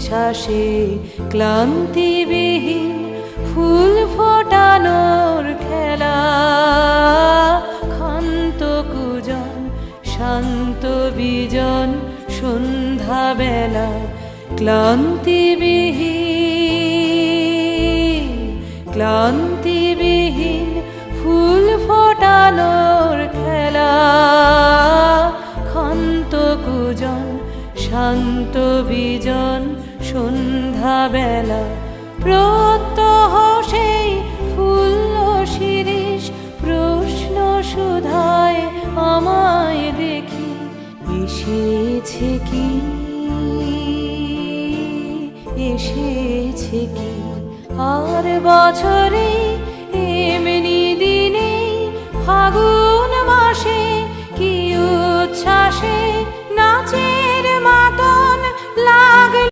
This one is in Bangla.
উচ্ছ্বাসে ক্লান্তিবিহীন ফুল ফোটানোর খেলা। ক্ষান্ত কুজন, শান্ত বিজন, সন্ধ্যাবেলা ক্লান্তিবিহীন ক্লান্তিবিহীন ফুল ফোটানোর খেলা। ক্ষান্ত কুজন, শান্ত বিজন সন্ধ্যাবেলা প্রত্যহ সেই ফুল শিরিষ প্রশ্ন সুধায় আমায় দেখি, এসেছে কি? এসেছে কি? আর বছরে এমনি দিনে ফাগুন